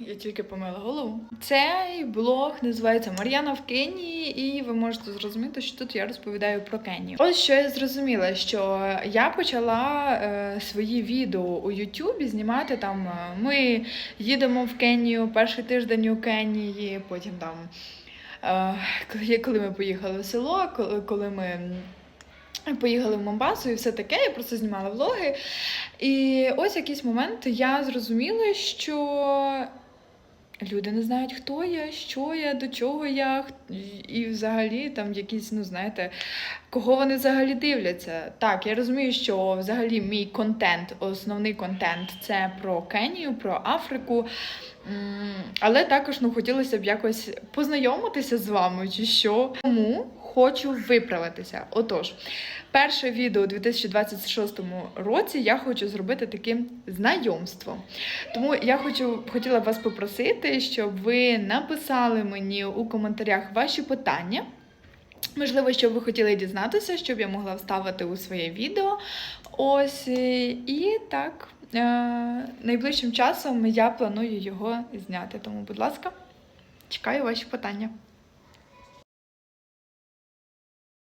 Я тільки помила голову. Цей блог називається Мар'яна в Кенії, і ви можете зрозуміти, що тут я розповідаю про Кенію. Ось що я зрозуміла, що я почала е, свої відео у Ютубі знімати там. е, Ми їдемо в Кенію, перший тиждень у Кенії, потім там. е, Коли, ми поїхали в село, коли, ми поїхали в Момбасу і все таке, я просто знімала влоги. І ось якийсь момент я зрозуміла, що люди не знають, хто я, що я, до чого я, і взагалі там якісь, ну знаєте, кого вони взагалі дивляться. Так, я розумію, що взагалі мій контент, основний контент це про Кенію, про Африку. Але також ну, хотілося б якось познайомитися з вами чи що. Тому хочу виправитися. Отож, перше відео у 2026 році я хочу зробити таким знайомством. Тому я хочу хотіла б вас попросити, щоб ви написали мені у коментарях ваші питання. Можливо, що ви хотіли дізнатися, щоб я могла вставити у своє відео. Ось е, і так. е, Найближчим часом я планую його зняти. Тому, будь ласка, чекаю ваші питання.